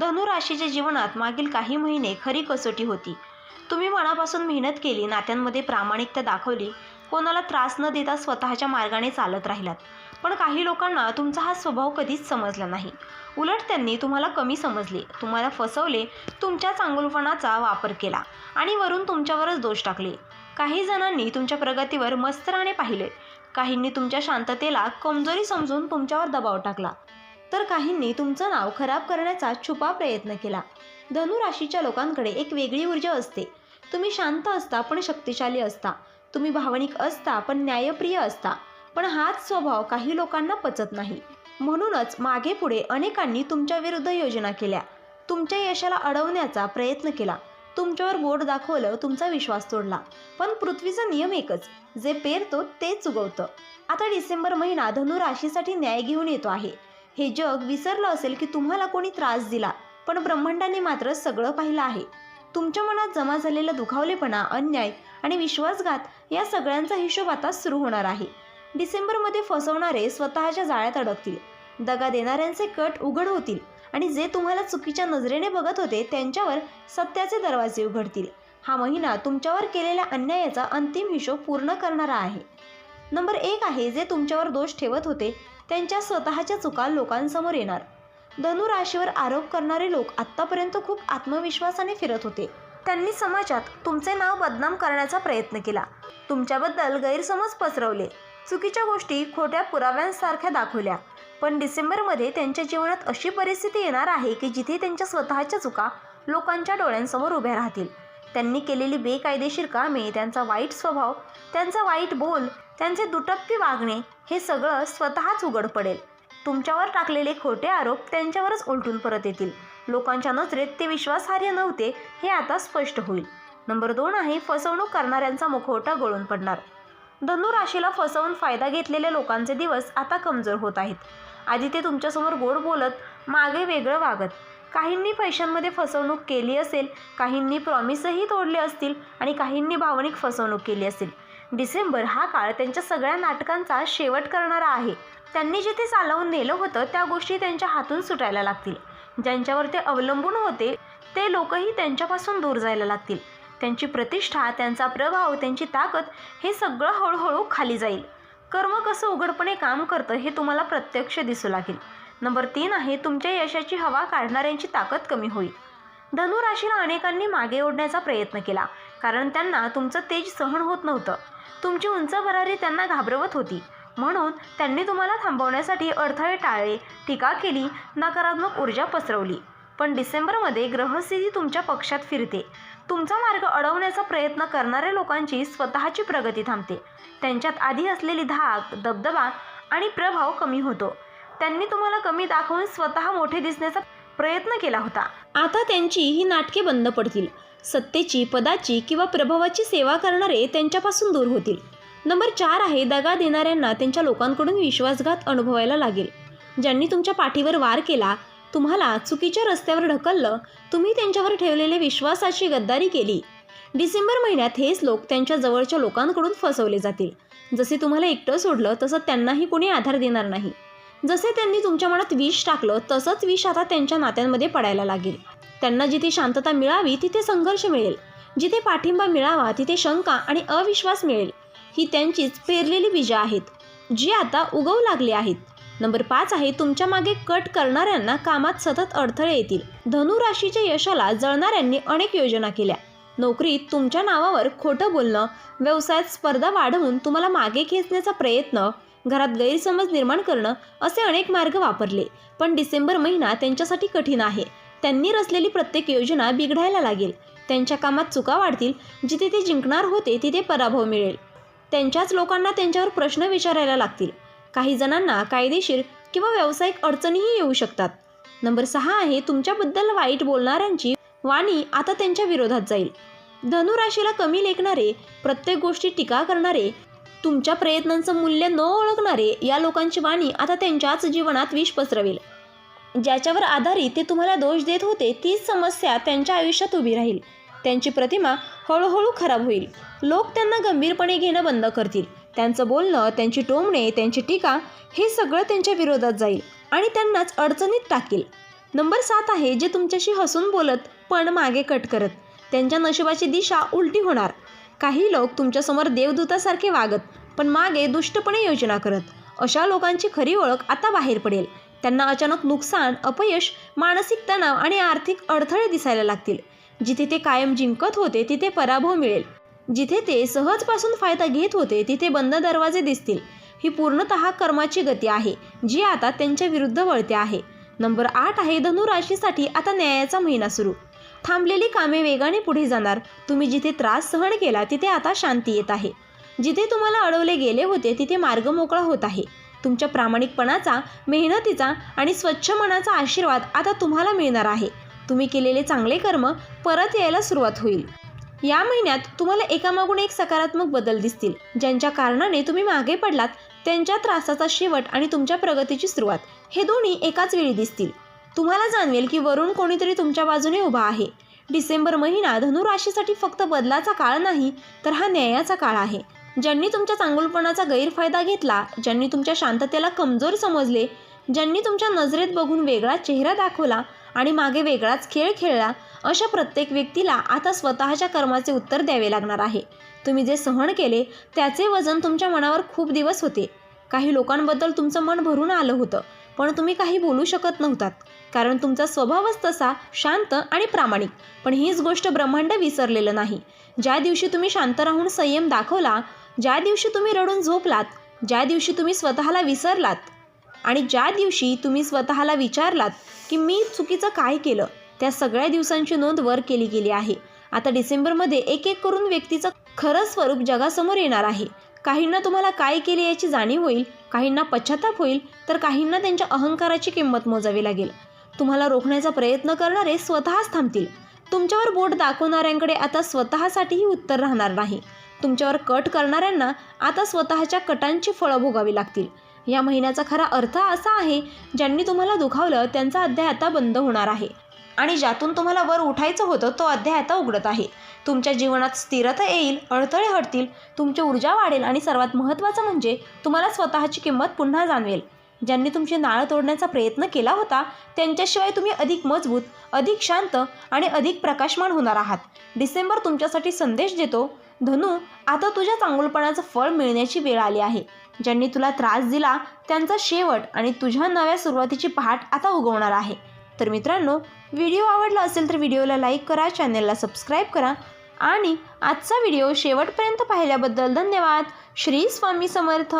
धनुराशीच्या जीवनात मागील काही महिने खरी कसोटी होती. तुम्ही मनापासून मेहनत केली नात्यांमध्ये प्रामाणिकता दाखवली कोणाला त्रास न देता स्वतःच्या मार्गाने चालत राहिलात. पण काही लोकांना तुमचा हा स्वभाव कधीच समजला नाही. उलट त्यांनी तुम्हाला कमी समजले तुम्हाला फसवले तुमच्या चांगुलपणाचा वापर केला आणि वरून तुमच्यावरच दोष टाकले. काही जणांनी तुमच्या प्रगतीवर मस्तराने पाहिले. काहींनी तुमच्या शांततेला कमजोरी समजून तुमच्यावर दबाव टाकला. तर काहींनी तुमचं नाव खराब करण्याचा छुपा प्रयत्न केला. धनु राशीच्या लोकांकडे एक वेगळी ऊर्जा असते. तुम्ही शांत असता पण शक्तिशाली असता. तुम्ही भावनिक असता पण न्यायप्रिय असता. पण हाच स्वभाव काही लोकांना पचत नाही. म्हणूनच मागे पुढे अनेकांनी तुमच्या विरुद्ध योजना केल्या. तुमच्या यशाला अडवण्याचा प्रयत्न केला. तुमच्यावर बोट दाखवलं तुमचा विश्वास तोडला. पण पृथ्वीचा नियम एकच जे पेरतो तेच उगवतं. आता डिसेंबर महिना धनु राशीसाठी न्याय घेऊन येतो आहे. हे जग विसरलं असेल की तुम्हाला कोणी त्रास दिला पण ब्रह्मांडाने मात्र सगळं पाहिलं आहे. तुमच्या मनात जमा झालेला दुखावलेपणा अन्याय आणि विश्वासघात या सगळ्यांचा हिशोब आता सुरू होणार आहे. डिसेंबरमध्ये फसवणारे स्वतःच्या जाळ्यात अडकतील. दगा देणाऱ्यांचे कट उघड होतील आणि जे तुम्हाला चुकीच्या नजरेने बघत होते त्यांच्यावर सत्याचे दरवाजे उघडतील. हा महिना तुमच्यावर केलेल्या अन्यायाचा अंतिम हिशोब पूर्ण करणारा आहे. नंबर एक आहे जे तुमच्यावर दोष ठेवत होते त्यांच्या स्वतःच्या चुका लोकांसमोर येणार. धनु राशीवर आरोप करणारे लोक आत्तापर्यंत खूप आत्मविश्वासाने फिरत होते. त्यांनी समाजात तुमचे नाव बदनाम करण्याचा प्रयत्न केला. तुमच्याबद्दल गैरसमज पसरवले. चुकीच्या गोष्टी खोट्या पुराव्यांसारख्या दाखवल्या. पण डिसेंबरमध्ये त्यांच्या जीवनात अशी परिस्थिती येणार आहे की जिथे त्यांच्या स्वतःच्या चुका लोकांच्या डोळ्यांसमोर उभ्या राहतील. त्यांनी केलेली बेकायदेशीर कामे त्यांचा वाईट स्वभाव त्यांचा वाईट बोल त्यांचे दुटप्पी वागणे हे सगळं स्वतःच उघड पडेल. तुमच्यावर टाकलेले खोटे आरोप त्यांच्यावरच उलटून परत येतील. लोकांच्या नजरेत ते विश्वासार्ह नव्हते हे आता स्पष्ट होईल. नंबर दोन आहे फसवणूक करणाऱ्यांचा मुखवटा गळून पडणार. धनु राशीला फसवून फायदा घेतलेल्या लोकांचे दिवस आता कमजोर होत आहेत. आधी ते तुमच्यासमोर गोड बोलत मागे वेगळं वागत. काहींनी पैशांमध्ये फसवणूक केली असेल काहींनी प्रॉमिसही तोडले असतील आणि काहींनी भावनिक फसवणूक केली असेल. डिसेंबर हा काळ त्यांच्या सगळ्या नाटकांचा शेवट करणारा आहे. त्यांनी जिथे चालवून नेलं होतं त्या गोष्टी त्यांच्या हातून सुटायला लागतील. ज्यांच्यावर ते अवलंबून होते ते लोकही त्यांच्यापासून दूर जायला लागतील. त्यांची प्रतिष्ठा त्यांचा प्रभाव त्यांची ताकद हे सगळं हळूहळू खाली जाईल. कर्म कसं उघडपणे काम करतं हे तुम्हाला प्रत्यक्ष दिसू लागेल. नंबर तीन आहे तुमच्या यशाची हवा काढणाऱ्यांची ताकद कमी होईल. धनुराशीला अनेकांनी मागे ओढण्याचा प्रयत्न केला कारण त्यांना तुमचं तेज सहन होत नव्हतं. तुमची उंच भरारी त्यांना घाबरवत होती. म्हणून त्यांनी तुम्हाला थांबवण्यासाठी अडथळे टाळले टीका केली नकारात्मक ऊर्जा पसरवली. पण डिसेंबरमध्ये ग्रहस्थिती तुमच्या पक्षात फिरते. तुमचा मार्ग अडवण्याचा प्रयत्न करणाऱ्या लोकांची स्वतःची प्रगती थांबते. त्यांच्यात आधी असलेली धाक दबदबा आणि प्रभाव कमी होतो. त्यांनी तुम्हाला कमी दाखवून स्वतः मोठे दिसण्याचा प्रयत्न केला होता. आता त्यांची ही नाटके बंद पडतील. सत्तेची पदाची किंवा प्रभावाची सेवा करणारे त्यांच्यापासून दूर होतील. नंबर चार आहे दगा देणाऱ्यांना त्यांच्या लोकांकडून विश्वासघात अनुभवायला लागेल. ज्यांनी तुमच्या पाठीवर वार केला तुम्हाला चुकीच्या रस्त्यावर ढकललं तुम्ही त्यांच्यावर ठेवलेले विश्वासाची गद्दारी केली. डिसेंबर महिन्यात हेच लोक त्यांच्या जवळच्या लोकांकडून फसवले जातील. जसे तुम्हाला एकटं सोडलं तसं त्यांनाही कोणी आधार देणार नाही. जसे त्यांनी तुमच्या मनात विष टाकलं तसंच विष आता त्यांच्या नात्यांमध्ये पडायला लागेल. त्यांना जिथे शांतता मिळावी तिथे संघर्ष मिळेल. जिथे पाठिंबा मिळावा तिथे शंका आणि अविश्वास मिळेल. ही त्यांचीच पेरलेली बीजं आहेत जी आता उगवू लागली आहेत. नंबर पाच आहे तुमच्या मागे कट करणाऱ्यांना कामात सतत अडथळे येतील. धनुराशीच्या यशाला जळणाऱ्यांनी अनेक योजना केल्या. नोकरीत तुमच्या नावावर खोटं बोलणं व्यवसायात स्पर्धा वाढवून तुम्हाला मागे खेचण्याचा प्रयत्न घरात गैरसमज निर्माण करणं असे अनेक मार्ग वापरले. पण डिसेंबर महिना त्यांच्यासाठी कठीण आहे. त्यांनी रचलेली प्रत्येक योजना बिघडायला लागेल. त्यांच्या कामात चुका वाढतील. जिथे ते जिंकणार होते तिथे पराभव मिळेल. त्यांच्याच लोकांना त्यांच्यावर प्रश्न विचारायला लागतील. काही जणांना कायदेशीर किंवा व्यावसायिक अडचणीही येऊ शकतात. नंबर सहा आहे तुमच्याबद्दल वाईट बोलणाऱ्यांची वाणी आता त्यांच्या विरोधात जाईल. धनुराशीला कमी लेखणारे प्रत्येक गोष्टी टीका करणारे तुमच्या प्रयत्नांचं मूल्य न ओळखणारे या लोकांची वाणी आता त्यांच्याच जीवनात विष पसरवेल. ज्याच्यावर आधारित ते तुम्हाला दोष देत होते तीच समस्या त्यांच्या आयुष्यात उभी राहील. त्यांची प्रतिमा हळूहळू खराब होईल. लोक त्यांना गंभीरपणे घेणं बंद करतील. त्यांचं बोलणं त्यांची टोमणे त्यांची टीका हे सगळं त्यांच्या विरोधात जाईल आणि त्यांनाच अडचणीत टाकेल. नंबर सात आहे जे तुमच्याशी हसून बोलत पण मागे कट करत. त्यांच्या नशिबाची दिशा उलटी होणार. काही लोक तुमच्यासमोर देवदूतासारखे वागत पण मागे दुष्टपणे योजना करत. अशा लोकांची खरी ओळख आता बाहेर पडेल. त्यांना अचानक नुकसान अपयश मानसिक तणाव आणि आर्थिक अडथळे दिसायला लागतील. जिथे ते कायम जिंकत होते तिथे पराभव मिळेल. जिथे ते सहजपासून फायदा घेत होते तिथे बंद दरवाजे दिसतील. ही पूर्णतः कर्माची गती आहे जी आता त्यांच्या विरुद्ध वळते आहे. नंबर आठ आहे धनु राशीसाठी आता न्यायाचा महिना सुरू. थांबलेली कामे वेगाने पुढे जाणार. तुम्ही जिथे त्रास सहन केला तिथे आता शांती येत आहे. जिथे तुम्हाला अडवले गेले होते तिथे मार्ग मोकळा होत आहे. तुमच्या प्रामाणिकपणाचा मेहनतीचा आणि स्वच्छ मनाचा आशीर्वाद आता तुम्हाला मिळणार आहे. तुम्ही केलेले चांगले कर्म परत यायला सुरुवात होईल. या महिन्यात तुम्हाला एकामागून एक सकारात्मक बदल दिसतील. ज्यांच्या कारणाने तुम्ही मागे पडलात त्यांच्या त्रासाचा शेवट आणि तुमच्या प्रगतीची सुरुवात. हे दोन्ही एकाच वेळी दिसतील. तुम्हाला जाणवेल की वरून कोणीतरी तुमच्या बाजूने उभा आहे. डिसेंबर महिना धनुराशीसाठी फक्त बदलाचा काळ नाही तर हा न्यायाचा काळ आहे. ज्यांनी तुमच्या चांगुलपणाचा गैरफायदा घेतला ज्यांनी तुमच्या शांततेला कमजोर समजले ज्यांनी तुमच्या नजरेत बघून वेगळा चेहरा दाखवला आणि मागे वेगळाच खेळ खेळला अशा प्रत्येक व्यक्तीला आता स्वतःच्या कर्माचे उत्तर द्यावे लागणार आहे. तुम्ही जे सहन केले त्याचे वजन तुमच्या मनावर खूप दिवस होते. काही लोकांबद्दल तुमचं मन भरून आलं होतं पण तुम्ही काही बोलू शकत नव्हतात. कारण तुमचा स्वभावच तसा शांत आणि प्रामाणिक. पण हीच गोष्ट ब्रह्मांड विसरलेलं नाही. ज्या दिवशी तुम्ही शांत राहून संयम दाखवला ज्या दिवशी तुम्ही रडून झोपलात ज्या दिवशी तुम्ही स्वतःला विसरलात आणि ज्या दिवशी तुम्ही स्वतःला विचारलात की मी चुकीचं काय केलं त्या सगळ्या दिवसांची नोंद वर केली गेली आहे. आता डिसेंबरमध्ये एक एक करून व्यक्तीचं खरं स्वरूप जगासमोर येणार आहे. काहींना तुम्हाला काय केले याची जाणीव होईल काहींना पश्चाताप होईल तर काहींना त्यांच्या अहंकाराची किंमत मोजावी लागेल. तुम्हाला रोखण्याचा प्रयत्न करणारे स्वतःच थांबतील. तुमच्यावर बोट दाखवणाऱ्यांकडे आता स्वतःसाठीही उत्तर राहणार नाही. तुमच्यावर कट करणाऱ्यांना आता स्वतःच्या कटांची फळं भोगावी लागतील. या महिन्याचा खरा अर्थ असा आहे ज्यांनी तुम्हाला दुखावलं त्यांचा अध्याय आता बंद होणार आहे. आणि ज्यातून तुम्हाला वर उठायचं होतं तो अध्याय आता उघडत आहे. तुमच्या जीवनात स्थिरता येईल अडथळे हटतील तुमची ऊर्जा वाढेल आणि सर्वात महत्त्वाचं म्हणजे तुम्हाला स्वतःची किंमत पुन्हा जाणवेल. ज्यांनी तुमची नाळ तोडण्याचा प्रयत्न केला होता त्यांच्याशिवाय तुम्ही अधिक मजबूत अधिक शांत आणि अधिक प्रकाशमान होणार आहात. डिसेंबर तुमच्यासाठी संदेश देतो धनु आता तुझ्या चांगुलपणाचं फळ मिळण्याची वेळ आली आहे. ज्यांनी तुला त्रास दिला त्यांचा शेवट आणि तुझ्या नव्या सुरुवातीची पहाट आता उगवणार आहे. तर मित्रांनो व्हिडिओ आवडला असेल तर व्हिडिओला लाईक करा चॅनलला सबस्क्राईब करा आणि आजचा व्हिडिओ शेवटपर्यंत पाहिल्याबद्दल धन्यवाद. श्री स्वामी समर्थ.